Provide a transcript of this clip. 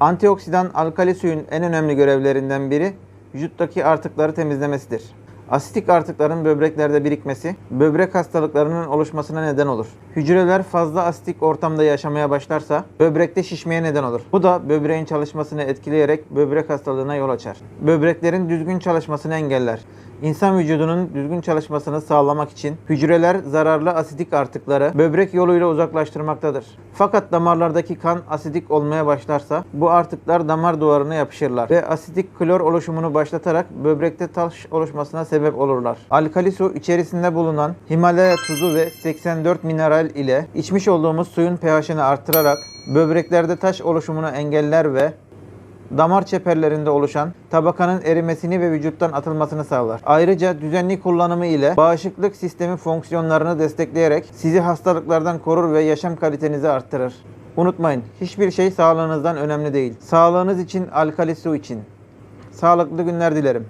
Antioksidan alkali suyun en önemli görevlerinden biri vücuttaki artıkları temizlemesidir. Asitik artıkların böbreklerde birikmesi, böbrek hastalıklarının oluşmasına neden olur. Hücreler fazla asitik ortamda yaşamaya başlarsa böbrekte şişmeye neden olur. Bu da böbreğin çalışmasını etkileyerek böbrek hastalığına yol açar. Böbreklerin düzgün çalışmasını engeller. İnsan vücudunun düzgün çalışmasını sağlamak için hücreler zararlı asidik artıkları böbrek yoluyla uzaklaştırmaktadır. Fakat damarlardaki kan asidik olmaya başlarsa bu artıklar damar duvarına yapışırlar ve asidik klor oluşumunu başlatarak böbrekte taş oluşmasına sebep olurlar. Alkali su içerisinde bulunan Himalaya tuzu ve 84 mineral ile içmiş olduğumuz suyun pH'ini artırarak böbreklerde taş oluşumunu engeller ve damar çeperlerinde oluşan tabakanın erimesini ve vücuttan atılmasını sağlar. Ayrıca düzenli kullanımı ile bağışıklık sistemi fonksiyonlarını destekleyerek sizi hastalıklardan korur ve yaşam kalitenizi arttırır. Unutmayın, hiçbir şey sağlığınızdan önemli değil. Sağlığınız için alkali su için. Sağlıklı günler dilerim.